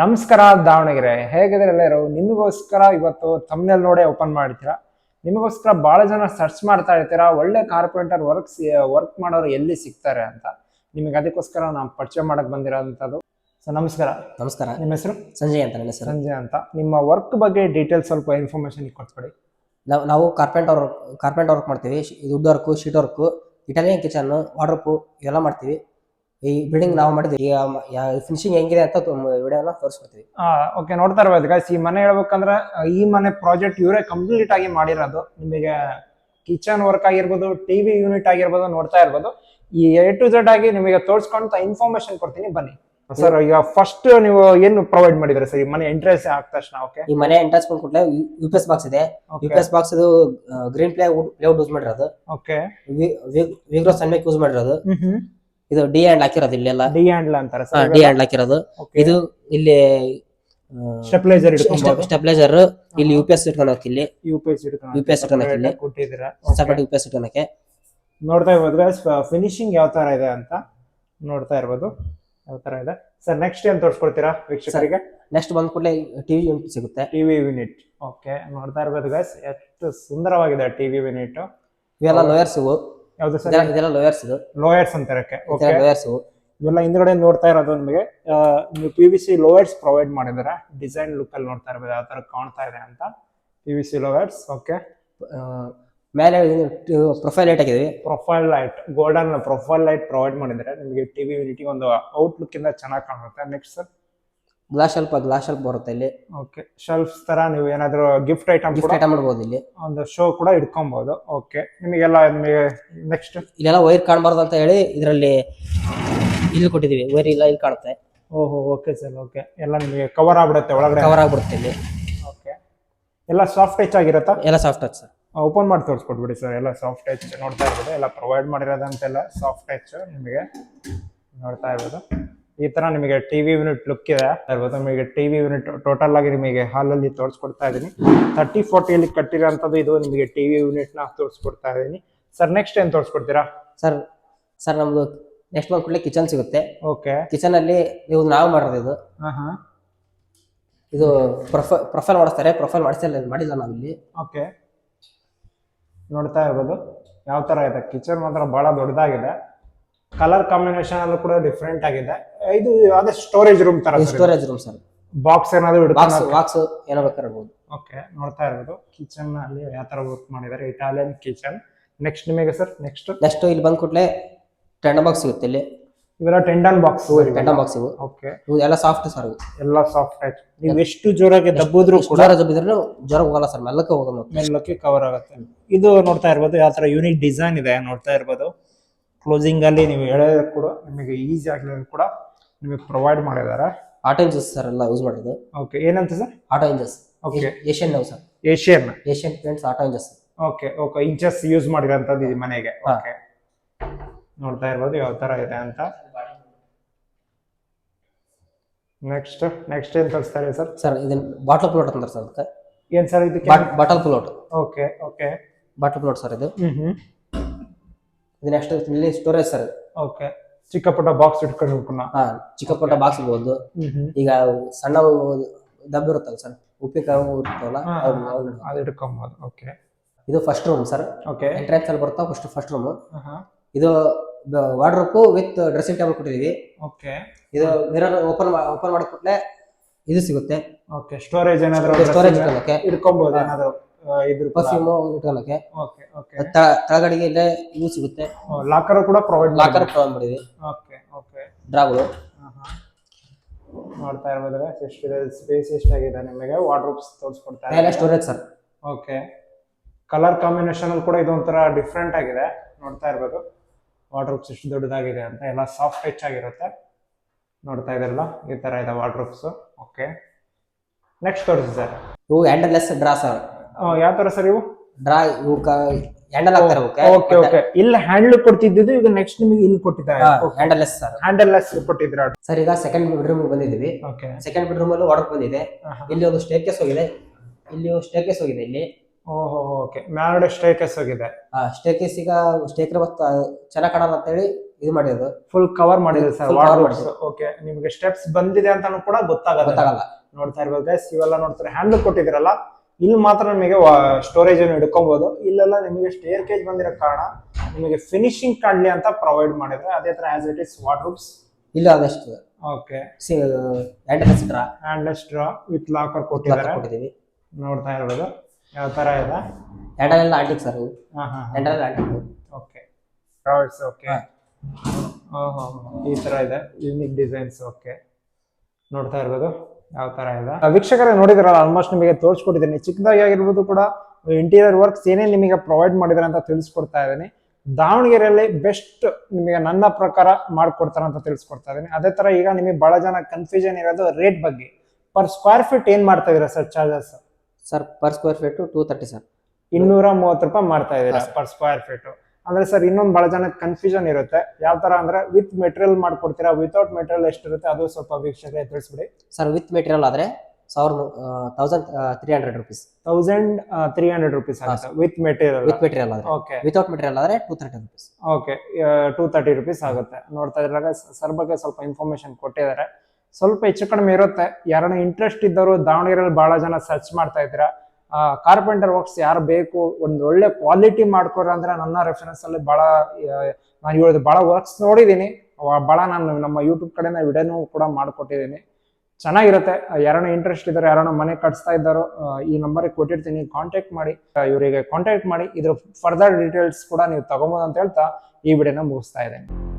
ನಮಸ್ಕಾರ ದಾವಣಗೆರೆ. ಹೇಗಿದ್ರೆ ಎಲ್ಲರೂ? ನಿಮಗೋಸ್ಕರ ಇವತ್ತು ತಮ್ಮನೇಲಿ ನೋಡೇ ಓಪನ್ ಮಾಡ್ತೀರಾ? ನಿಮಗೋಸ್ಕರ ಬಹಳ ಜನ ಸರ್ಚ್ ಮಾಡ್ತಾ ಇರ್ತೀರಾ? ಒಳ್ಳೆ ಕಾರ್ಪೆಂಟರ್ ವರ್ಕ್ ವರ್ಕ್ ಮಾಡೋರು ಎಲ್ಲಿ ಸಿಗ್ತಾರೆ ಅಂತ. ನಿಮಗೆ ಅದಕ್ಕೋಸ್ಕರ ನಾವು ಪರಿಚಯ ಮಾಡಕ್ ಬಂದಿರೋಂಥದ್ದು. ಸೊ ನಮಸ್ಕಾರ. ನಮಸ್ಕಾರ. ನಿಮ್ಮ ಹೆಸರು? ಸಂಜಯ್ ಅಂತ ಸರ್. ಹೆಸರು ಸಂಜಯ್ ಅಂತ. ನಿಮ್ಮ ವರ್ಕ್ ಬಗ್ಗೆ ಡೀಟೇಲ್ಸ್ ಸ್ವಲ್ಪ ಇನ್ಫಾರ್ಮೇಶನ್ ಕೊಟ್ಬಿಡಿ. ನಾವು ನಾವು ಕಾರ್ಪೆಂಟರ್ ವರ್ಕ್ ಕಾರ್ಪೆಂಟ್ ವರ್ಕ್ ಮಾಡ್ತೀವಿ. Wood work sheet work Italian kitchen wardrobe ಇವೆಲ್ಲ ಮಾಡ್ತೀವಿ. ಈ ಬಿಲ್ಡಿಂಗ್ ನಾವು ಮಾಡಿದ್ವಿ. ಫಿನಿಶಿಂಗ್ ಹೆಂಗಿದೆ ಅಂತ ವಿಡಿಯೋನ ತೋರಿಸ್ಕೊಡ್ತೀವಿ ಓಕೆ ನೋಡ್ತಾ ಇರ್ಬೋದು. ಗಾಯ್ಸ್ ಈ ಮನೆ ಹೇಳ್ಬೇಕಂದ್ರೆ ಈ ಮನೆ ಪ್ರಾಜೆಕ್ಟ್ ಇವರೇ ಕಂಪ್ಲೀಟ್ ಆಗಿ ಮಾಡಿರೋದು. ನಿಮಗೆ ಕಿಚನ್ ವರ್ಕ್ ಆಗಿರ್ಬೋದು ಟಿವಿ ಯೂನಿಟ್ ಆಗಿರ್ಬೋದು ನೋಡ್ತಾ ಇರ್ಬೋದು. ಈ ಎ ಟು ಝೆಡ್ ಆಗಿ ನಿಮಗೆ ತೋರಿಸ್ಕೊಂತ ಇನ್ಫಾರ್ಮೇಶನ್ ಕೊಡ್ತೀನಿ. ಬನ್ನಿ. ಸರ್ ಈಗ ಫಸ್ಟ್ ನೀವು ಏನು ಪ್ರೊವೈಡ್ ಮಾಡಿದ್ರೆ ಸರ್ ಈ ಮನೆ ಎಂಟ್ರೆನ್ಸ್ ಆದ ತಕ್ಷಣ ಓಕೆ ಈ ಮನೆ ಎಂಟ್ರೆನ್ಸ್ ಬಂದ್ ಕೂಡಲೇ ಯು ಪಿ ಎಸ್ ಬಾಕ್ಸ್ ಇದೆ. ಯು ಪಿ ಎಸ್ ಬಾಕ್ಸ್ ಇದು ಗ್ರೀನ್ ಪ್ಲೇ ಲೇಔಟ್ ಯೂಸ್ ಮಾಡಿರೋದು. ಓಕೆ ವಿಗ್ರೋ ಸನ್ಮೇಕ್ ಯೂಸ್ ಮಾಡಿರೋದು. ಇದು ಡಿ ಹ್ಯಾಂಡ್ ಹಾಕಿರೋದು ಇಲ್ಲೆಲ್ಲ? ಡಿ ಹ್ಯಾಂಡ್ ಅಂತಾರೆ ಡಿ ಹ್ಯಾಂಡ್ ಹಾಕಿರೋದು. ಇದು ಇಲ್ಲಿ ಸ್ಟೆಪ್ಲೈಸರ್ ಸ್ಟೆಬಿಲೈಸರ್ ಇಲ್ಲಿ ಯು ಪಿ ಎಸ್ ಇಟ್ಕೊಳಕ್ ಇಲ್ಲಿ. ಯು ಪಿ ಎಸ್ UPS ಇಟ್ಕೊಳಕ್ಕೆ ಇಲ್ಲಿ. ಕೊಟ್ಟಿದ್ದೀರಾ? ಸಪರೇಟ್ ಯು ಪಿ ಎಸ್ ಇಟ್ಕೊಳಕ್ಕೆ ನೋಡ್ತಾ ಇರ್ಬೋದು ಫಿನಿಶಿಂಗ್ ಯಾವ ತರ ಇದೆ ಅಂತ ನೋಡ್ತಾ ಇರ್ಬೋದು. ಯಾವ ತರ ಇದೆ? ಸರ್ ನೆಕ್ಸ್ಟ್ ಏನ್ ತೋರಿಸ್ಕೊಡ್ತೀರಾ ವೀಕ್ಷಕರಿಗೆ? ನೆಕ್ಸ್ಟ್ ಬಂದ ಕೂಡಲೇ ಟಿವಿ ಯೂನಿಟ್ ಸಿಗುತ್ತೆ. ಟಿವಿ ಯೂನಿಟ್ ಓಕೆ ನೋಡ್ತಾ ಇರ್ಬೋದು ಗೈಸ್ ಎಷ್ಟು ಸುಂದರವಾಗಿದೆ ಟಿವಿ ಯೂನಿಟ್ ಇವೆಲ್ಲ ಲೋಯರ್ಸ್ ಇವು ಯಾವ್ದು ಸರ್? ಇದೆಲ್ಲ- ಇದೆಲ್ಲ ಲೋಯರ್ಸ್ ಇದು. ಲೋಯರ್ಸ್ ಅಂತಾರಕ್ಕೆ ಓಕೆ ಲೋಯರ್ಸ್ ಇವೆಲ್ಲ ಹಿಂದ್ಗಡೆ ನೋಡ್ತಾ ಇರೋದು ನಿಮಗೆ. ಆ, ನೀವು P V C louvers provide ಮಾಡಿದ್ದಾರೆ ಡಿಸೈನ್ ಲುಕ್ ಅಲ್ಲಿ ನೋಡ್ತಾ ಇರ್ಬೋದು. ಯಾವ ತರ ಕಾಣ್ತಾ ಇದೆ ಅಂತ. P V C louvers okay ಮೇಲೆ ಪ್ರೊಫೈಲ್ ಲೈಟ್ ಹಾಕಿದ್ವಿ profile light golden profile light provide ಮಾಡಿದರೆ ನಿಮಗೆ ಟಿವಿ ಯೂನಿಟಿ ಒಂದು ಔಟ್ಲುಕ್ ಇಂದ ಚೆನ್ನಾಗಿ ಕಾಣುತ್ತೆ. Next sir glass shelf glass shelf ಬರುತ್ತೆ ಇಲ್ಲಿ. ಓಕೆ ಶೆಲ್ಫ್ಸ್ ತರ ನೀವು ಏನಾದರೂ ಗಿಫ್ಟ್ ಐಟಮ್ ಗಿಫ್ಟ್ ಐಟಮ್ ಮಾಡ್ಬೋದು ಇಲ್ಲಿ. ಒಂದು ಶೋ ಕೂಡ ಇಟ್ಕೊಬಹುದು ಓಕೆ ನಿಮಗೆಲ್ಲ ನಿಮಗೆ ನೆಕ್ಸ್ಟ್ ಇಲ್ಲೆಲ್ಲ ವೈರ್ ಕಾಣಬಾರ್ದು ಅಂತ ಹೇಳಿ ಇದರಲ್ಲಿ ಇಲ್ಲಿ ಕೊಟ್ಟಿದೀವಿ ವೈರ್ ಇಲ್ಲ ಇಲ್ಲಿ ಕಾಣುತ್ತೆ. ಓಹೋ ಓಕೆ ಸರ್ ಓಕೆ ಎಲ್ಲ ನಿಮಗೆ ಕವರ್ ಆಗ್ಬಿಡುತ್ತೆ ಒಳಗಡೆ. ಕವರ್ ಆಗ್ಬಿಡುತ್ತೆ ಇಲ್ಲಿ. ಓಕೆ ಎಲ್ಲ ಸಾಫ್ಟ್ ಟಚ್ ಆಗಿರುತ್ತಾ? ಎಲ್ಲ ಸಾಫ್ಟ್ ಟಚ್ ಸರ್ ಓಪನ್ ಮಾಡಿ ತೋರಿಸ್ಕೊಟ್ಬಿಡಿ ಸರ್ ಎಲ್ಲ ಸಾಫ್ಟ್ ಟಚ್ ನೋಡ್ತಾ ಇರ್ಬೋದು ಎಲ್ಲ ಪ್ರೊವೈಡ್ ಮಾಡಿರೋದಂತೆಲ್ಲ ಸಾಫ್ಟ್ ಟಚ್ ನಿಮಗೆ ನೋಡ್ತಾ ಇರ್ಬೋದು ಈ ತರ ನಿಮಗೆ ಟಿವಿ ಯೂನಿಟ್ ಲುಕ್ ಇದೆ. ಇರ್ಬೋದು ನಿಮಗೆ ಟಿವಿ ಯೂನಿಟ್ ಟೋಟಲ್ ಆಗಿ ನಿಮಗೆ ಹಾಲಲ್ಲಿ ತೋರಿಸ್ಕೊಡ್ತಾ ಇದ್ದೀನಿ. ತರ್ಟಿ ಫೋರ್ಟಿಯಲ್ಲಿ ಕಟ್ಟಿರೋಂಥದ್ದು ಇದು ನಿಮಗೆ ಟಿವಿ ಯೂನಿಟ್ನ ತೋರಿಸ್ಕೊಡ್ತಾ ಇದ್ದೀನಿ. ಸರ್ ನೆಕ್ಸ್ಟ್ ಏನ್ ತೋರಿಸ್ಕೊಡ್ತೀರಾ? ಸರ್ ಸರ್ ನಮ್ದು ನೆಕ್ಸ್ಟ್ ಬಂದ್ ಕೂಡಲೇ ಕಿಚನ್ ಸಿಗುತ್ತೆ. ಓಕೆ ಕಿಚನ್ ಅಲ್ಲಿ ಇದು ನಾವು ಮಾಡೋದು ಇದು. ಇದು ಪ್ರೊಫೈ ಪ್ರೊಫೈಲ್ ಮಾಡಿಸ್ತಾರೆ. ಪ್ರೊಫೈಲ್ ಮಾಡಿಸಿಲ್ಲ ಮಾಡಿಲ್ಲ ನಾವಿಲ್ಲಿ ಓಕೆ ನೋಡ್ತಾ ಇರ್ಬೋದು. ಯಾವ ತರ ಇದೆ? ಕಿಚನ್ ಮಾತ್ರ ಬಹಳ ದೊಡ್ಡದಾಗಿದೆ. ಕಲರ್ ಕಾಂಬಿನೇಷನ್ ಅಲ್ಲೂ ಕೂಡ ಡಿಫ್ರೆಂಟ್ ಆಗಿದೆ. ಇದು ಅದೇ ಸ್ಟೋರೇಜ್ ರೂಮ್ ತರ ಸ್ಟೋರೇಜ್ ರೂಮ್ ಸರ್ ಬಾಕ್ಸ್ ಏನಾದ್ರು ಬಾಕ್ಸ್ ಬಾಕ್ಸ್ ಏನೋ ಬೇಕಾದ್ರೆ ಇರ್ಬೋದು ಓಕೆ ನೋಡ್ತಾ ಇರೋದು ಕಿಚನ್ ಅಲ್ಲಿ ಯಾವ ತರ ವರ್ಕ್ ಮಾಡಿದ್ದಾರೆ? ಇಟಾಲಿಯನ್ ಕಿಚನ್ ನೆಕ್ಸ್ಟ್ ನಿಮಗೆ ಸರ್ ನೆಕ್ಸ್ಟ್ ನೆಕ್ಸ್ಟ್ ಇಲ್ಲಿ ಬಂದ್ ಕೂಡಲೇ ಟೆಂಡ ಬಾಕ್ಸ್ ಸಿಗುತ್ತೆ ಇಲ್ಲಿ. ಇವೆಲ್ಲ ಟೆಂಡನ್ ಬಾಕ್ಸ್ ಟೆಂಡ ಬಾಕ್ಸ್ ಇವು. ಓಕೆ ಇವು ಎಲ್ಲ ಸಾಫ್ಟ್ ಸರ್ ಇವು ಎಲ್ಲ ಸಾಫ್ಟ್ ಟಚ್ ನೀವು ಎಷ್ಟು ಜೋರಾಗಿ ದಬ್ಬಿದ್ರು ಕೂಡ ಜ್ವರ ಜಬ್ಬಿದ್ರೆ ಜ್ವರ ಹೋಗಲ್ಲ ಸರ್ ಮೆಲ್ಲಕ್ಕೆ ಹೋಗಲ್ಲ ಮೆಲ್ಲಕ್ಕೆ ಕವರ್ ಆಗುತ್ತೆ. ಇದು ನೋಡ್ತಾ ಇರ್ಬೋದು ಯಾವ ತರ ಯೂನಿಕ್ ಡಿಸೈನ್ ಇದೆ ನೋಡ್ತಾ ಇರ್ಬೋದು. ಕ್ಲೋಸಿಂಗ್ ಅಲ್ಲಿ ನೀವು ಹೇಳೋದು ಕೂಡ ನಿಮಗೆ ಈಸಿ ಆಗಲಿ ಕೂಡ ನಿಮಗೆ ಪ್ರೊವೈಡ್ ಮಾಡಿದ್ದಾರೆ. ಆಟೋ ಇಂಜಸ್ ಸರ್ ಎಲ್ಲ ಯೂಸ್ ಮಾಡೋದು ಓಕೆ ಏನಂತ sir auto hinges okay Asian ನಾವು sir Asian Asian Paints auto hinges okay okay hinges use ಮಾಡಿರೋಂಥದ್ದು ಇದು ಮನೆಗೆ. ಓಕೆ ನೋಡ್ತಾ ಇರ್ಬೋದು ಯಾವ ಥರ ಇದೆ ಅಂತ. ನೆಕ್ಸ್ಟ್ ನೆಕ್ಸ್ಟ್ ಏನು ತೋರಿಸ್ತಾರೆ ಸರ್ ಸರ್ ಇದನ್ನ ಬಾಟಲ್ ಪ್ಲೋಟ್ ಅಂತಾರೆ ಸರ್ ಅದಕ್ಕೆ. ಏನ್ ಸರ್ ಇದಕ್ಕೆ? Bottle pullout okay okay bottle pullout sir ಇದು. ಇದು ನೆಕ್ಸ್ಟ್ ಇಲ್ಲಿ ಸ್ಟೋರೇಜ್ ಸರ್ ಓಕೆ ಚಿಕ್ಕ ಪುಟ್ಟ ಬಾಕ್ಸ್ ಇಟ್ಕೊಂಡು ಹಾ ಚಿಕ್ಕ ಪುಟ್ಟ ಬಾಕ್ಸ್ ಇರ್ಬೋದು ಈಗ ಸಣ್ಣ ದಬ್ಬ ಇರುತ್ತಲ್ಲ ಸರ್ ಉಪ್ಪಿನಕಾಯಿ ಇರುತ್ತಲ್ಲ ಅದು ಇಟ್ಕೊಬೋದು. ಓಕೆ ಇದು first room sir. Okay entrance ಅಲ್ಲಿ ಬರ್ತಾವ ಫಸ್ಟ್ ಫಸ್ಟ್ ರೂಮ್ ಇದು ವಾರ್ಡ್ರೋಪ್ ವಿತ್ ಡ್ರೆಸ್ಸಿಂಗ್ ಟೇಬಲ್ ಕೊಟ್ಟಿದೀವಿ. ಓಕೆ ಇದು ಮಿರರ್ ಓಪನ್ ಓಪನ್ ಮಾಡಿ ಕೊಟ್ಲೆ ಇದು ಸಿಗುತ್ತೆ. ಓಕೆ ಸ್ಟೋರೇಜ್ ಏನಾದರೂ ಸ್ಟೋರೇಜ್ ಇಟ್ಕೊಳ್ಳೋಕೆ ಇಟ್ಕೊಬಹುದು ಏನಾದ್ರು? ಇದ್ರ ಪರ್ಫ್ಯೂಮ್ ಇಟ್ಕೊಳ್ಳೋಕೆ ಓಕೆ ಓಕೆ. ತಳಗಡೆಗೆ ಇಲ್ಲೇ ಇವು ಸಿಗುತ್ತೆ. ಲಾಕರ್ ಕೂಡ ಪ್ರೊವೈಡ್ ಲಾಕರ್ ಪ್ರೊವೈಡ್ ಮಾಡಿದ್ವಿ ಓಕೆ ಓಕೆ. ಡ್ರಾಗಳು. ನೋಡ್ತಾ ಇರಬಹುದು ಎಷ್ಟಿದೆ ಸ್ಪೇಸ್ ಎಷ್ಟಾಗಿದೆ ನಿಮಗೆ? ವಾರ್ಡ್ರೋಬ್ಸ್ ತೋರಿಸ್ಕೊಡ್ತಾ ಮೇಲೆ storage sir okay. Colour combination ಅಲ್ಲಿ ಕೂಡ ಇದು ಒಂಥರ ಡಿಫ್ರೆಂಟ್ ಆಗಿದೆ. ನೋಡ್ತಾ ಇರ್ಬೋದು. ವಾರ್ಡ್ರೋಬ್ಸ್ ಎಷ್ಟು ದೊಡ್ಡದಾಗಿದೆ ಅಂತ. ಎಲ್ಲ ಸಾಫ್ಟ್ ಟಚ್ ಆಗಿರುತ್ತೆ. ನೋಡ್ತಾ ಇದೆಲ್ಲ ಈ ತರ ಇದೆ ವಾರ್ಡ್ರೋಬ್ಸ್ ಓಕೆ. ನೆಕ್ಸ್ಟ್ ತೋರಿಸಿ ಸರ್ ಇವು ಹ್ಯಾಂಡಲ್ಲೆಸ್ ಡ್ರಾ ಸರ್ ಯಾವ ತರ ಸರ್ ಇವು? ಡ್ರಾ ಇವು ಹ್ಯಾಂಡಲ್ ಹಾಕ್ತಾರೆ ಓಕೆ ಓಕೆ. ಇಲ್ಲ ಹ್ಯಾಂಡಲ್ ಕೊಡ್ತಿದ್ದು ಈಗ ನೆಕ್ಸ್ಟ್ ನಿಮಗೆ ಇಲ್ಲಿ ಕೊಟ್ಟಿದ್ದಾರೆ. ಹ್ಯಾಂಡಲ್ಲೆಸ್ ಸರ್ ಹ್ಯಾಂಡಲ್ ಲೆಸ್ ಕೊಟ್ಟಿದ್ರ ಸರ್ ಈಗ ಸೆಕೆಂಡ್ ಬೆಡ್ರೂಮ್ ಬಂದಿದ್ದೀವಿ. ಓಕೆ ಸೆಕೆಂಡ್ ಬೆಡ್ರೂಮ್ ಅಲ್ಲಿ ವಾರ್ಡ್ ಬಂದಿದೆ. ಇಲ್ಲಿ ಒಂದು ಸ್ಟೇರ್ ಕೇಸ್ ಹೋಗಿದೆ. ಇಲ್ಲಿ ಸ್ಟೇರ್ ಕೇಸ್ ಹೋಗಿದೆ ಇಲ್ಲಿ. ಓಹೋ ಓಕೆ. ಮ್ಯಾಲ್ಗಡೆ ಸ್ಟೇಕಸ್ ಹೋಗಿದೆ. ಸ್ಟೇರ್ ಕೇಸ್ ಈಗ ಸ್ಟೇಕರ್ ಚೆನ್ನಾಗಿ ಕಾಣಲ್ಲ ಅಂತ ಹೇಳಿ ಇದು ಮಾಡಿರೋದು. ಫುಲ್ ಕವರ್ ಮಾಡಿದ್ರು ಸರ್ ವಾರ್ಡ್ರೋಬ್ಸ್ ಓಕೆ ನಿಮಗೆ ಸ್ಟೆಪ್ಸ್ ಬಂದಿದೆ ಅಂತಾನು ಕೂಡ ಗೊತ್ತಾಗಲ್ಲ. ಗೊತ್ತಾಗಲ್ಲ. ನೋಡ್ತಾ ಇರ್ಬೋದು ಗೈಸ್ ಇವೆಲ್ಲ ನೋಡ್ತಾರೆ. ಹ್ಯಾಂಡಲ್ ಕೊಟ್ಟಿದ್ದೀರಲ್ಲ? ಇಲ್ಲಿ ಮಾತ್ರ ನಿಮಗೆ ಸ್ಟೋರೇಜ್ ಅನ್ನು ಹಿಡ್ಕೊಬಹುದು ಇಲ್ಲೆಲ್ಲ ನಿಮಗೆ ಸ್ಟೇರ್ ಕೇಜ್ ಬಂದಿರೋ ಕಾರಣ ನಿಮಗೆ ಫಿನಿಶಿಂಗ್ ಕಾಡ್ಲಿ ಅಂತ ಪ್ರೊವೈಡ್ ಮಾಡಿದ್ರೆ ಅದೇ ತರ ಆಸ್ ಇಟ್ ಇಸ್ ವಾರ್ಡ್ರೋಬ್ಸ್ ಇಲ್ಲ ಅದಷ್ಟು. Okay see drawer handleless drawer with locker ಕೊಟ್ಟಿದ್ದಾರೆ. ಕೊಟ್ಟಿದ್ದೀವಿ. ನೋಡ್ತಾ ಇರ್ಬೋದು. ಯಾವ ತರ ಇದೆ? ಎಲ್ಲ ಆಂಟಿಕ್ ಸರ್ ಹಾಂ ಹಾ ಹಾ. ಎಂಟನೆಲ್ಲ ಆಂಟಿಕ್ ಓಕೆ ಡ್ರಾಯ್ಸ್ ಓಕೆ ಓಹೋ ಈ ತರ ಇದೆ. ಯೂನಿಕ್ ಡಿಸೈನ್ಸ್ ಓಕೆ ನೋಡ್ತಾ ಇರ್ಬೋದು. ಯಾವ ತರ ಇದೆ? ಆ, ವೀಕ್ಷಕರೇ ನೋಡಿದ್ರಲ್ಲ ಆಲ್ಮೋಸ್ಟ್ ನಿಮಗೆ ತೋರಿಸ್ಕೊಟ್ಟಿದ್ದೀನಿ. ಚಿಕ್ಕದಾಗಿ ಆಗಿರ್ಬೋದು ಕೂಡ ಇಂಟೀರಿಯರ್ ವರ್ಕ್ಸ್ ಏನೇನು ನಿಮಗೆ ಪ್ರೊವೈಡ್ ಮಾಡಿದಾರೆ ಅಂತ ತಿಳಿಸ್ಕೊಡ್ತಾ ಇದ್ದೀನಿ. ದಾವಣಗೆರೆಯಲ್ಲಿ ಬೆಸ್ಟ್ ನಿಮಗೆ ನನ್ನ ಪ್ರಕಾರ ಮಾಡ್ಕೊಡ್ತಾರೆ ಅಂತ ತಿಳಿಸ್ಕೊಡ್ತಾ ಇದ್ದೀನಿ. ಅದೇ ತರ ಈಗ ನಿಮಗೆ ಬಹಳ ಜನ ಕನ್ಫ್ಯೂಷನ್ ಇರೋದು ರೇಟ್ ಬಗ್ಗೆ. ಪರ್ ಸ್ಕ್ವೇರ್ ಫೀಟ್ ಏನ್ ಮಾಡ್ತಾ ಇದೀರಾ sir charges sir per square feet two thirty sir ಇನ್ನೂರ ಮೂವತ್ತು ರೂಪಾಯಿ ಮಾಡ್ತಾ ಇದ್ದೀರಾ ಪರ್ ಸ್ಕ್ವೇರ್ ಫೀಟ್ ಅಂದ್ರೆ ಸರ್ ಇನ್ನೊಂದು ಬಹಳ ಜನಕ್ಕೆ ಕನ್ಫ್ಯೂಷನ್ ಇರುತ್ತೆ. ಯಾವ ತರ ಅಂದ್ರೆ ವಿತ್ ಮೆಟೀರಿಯಲ್ ಮಾಡ್ಕೊಡ್ತೀರಾ ವಿತೌಟ್ ಮೆಟೀರಿಯಲ್ ಎಷ್ಟಿರುತ್ತೆ ಅದು ಸ್ವಲ್ಪ ವೀಕ್ಷಕರಿಗೆ ತಿಳಿಸ್ಬಿಡಿ. ಸರ್ ವಿತ್ ಮೆಟೀರಿಯಲ್ ಆದ್ರೆ ಸಾವಿರದ thousand three hundred rupees thousand three hundred rupees ಆಗುತ್ತೆ. ವಿತ್ ಮೆಟೀರಿಯಲ್ ವಿತ್ ಮೆಟೀರಿಯಲ್ ಆದರೆ. ಓಕೆ ವಿತೌಟ್ ಮೆಟೀರಿಯಲ್ ಆದ್ರೆ two thirty rupees okay two thirty rupees ಆಗುತ್ತೆ. ನೋಡ್ತಾ ಇದ್ರಾಗ ಸರ್ ಬಗ್ಗೆ ಸ್ವಲ್ಪ ಇನ್ಫಾರ್ಮೇಶನ್ ಕೊಟ್ಟಿದ್ದಾರೆ. ಸ್ವಲ್ಪ ಹೆಚ್ಚು ಕಡಿಮೆ ಇರುತ್ತೆ. ಯಾರನ್ನ ಇಂಟ್ರೆಸ್ಟ್ ಇದ್ದವರು ದಾವಣಗೆರೆಯಲ್ಲಿ ಬಹಳ ಜನ ಸರ್ಚ್ ಮಾಡ್ತಾ ಇದ್ದೀರಾ. ಕಾರ್ಪೆಂಟರ್ ವರ್ಕ್ಸ್ ಯಾರು ಬೇಕು, ಒಂದು ಒಳ್ಳೆ ಕ್ವಾಲಿಟಿ ಮಾಡ್ಕೊರ ಅಂದ್ರೆ ನನ್ನ ರೆಫರೆನ್ಸ್ ಅಲ್ಲಿ ಬಹಳ ನಾನು ಹೇಳಿದ ಬಹಳ ವರ್ಕ್ಸ್ ನೋಡಿದ್ದೀನಿ ಬಹಳ ನಾನು ನಮ್ಮ ಯೂಟ್ಯೂಬ್ ಕಡೆನ ವಿಡಿಯೋನು ಕೂಡ ಮಾಡ್ಕೊಟ್ಟಿದ್ದೀನಿ ಚೆನ್ನಾಗಿರುತ್ತೆ. ಯಾರನ್ನ ಇಂಟ್ರೆಸ್ಟ್ ಇದ್ದಾರೆ, ಯಾರನ್ನ ಮನೆ ಕಟ್ಸ್ತಾ ಇದ್ದಾರೋ ಈ ನಂಬರಿಗೆ ಕೊಟ್ಟಿರ್ತೀನಿ. ಕಾಂಟ್ಯಾಕ್ಟ್ ಮಾಡಿ. ಇವರಿಗೆ ಕಾಂಟ್ಯಾಕ್ಟ್ ಮಾಡಿ. ಇದ್ರ ಫರ್ದರ್ ಡೀಟೇಲ್ಸ್ ಕೂಡ ನೀವು ತಗೊಬೋದು ಅಂತ ಹೇಳ್ತಾ ಈ ವಿಡಿಯೋನ ಮುಗಿಸ್ತಾ ಇದ್ದೇನೆ.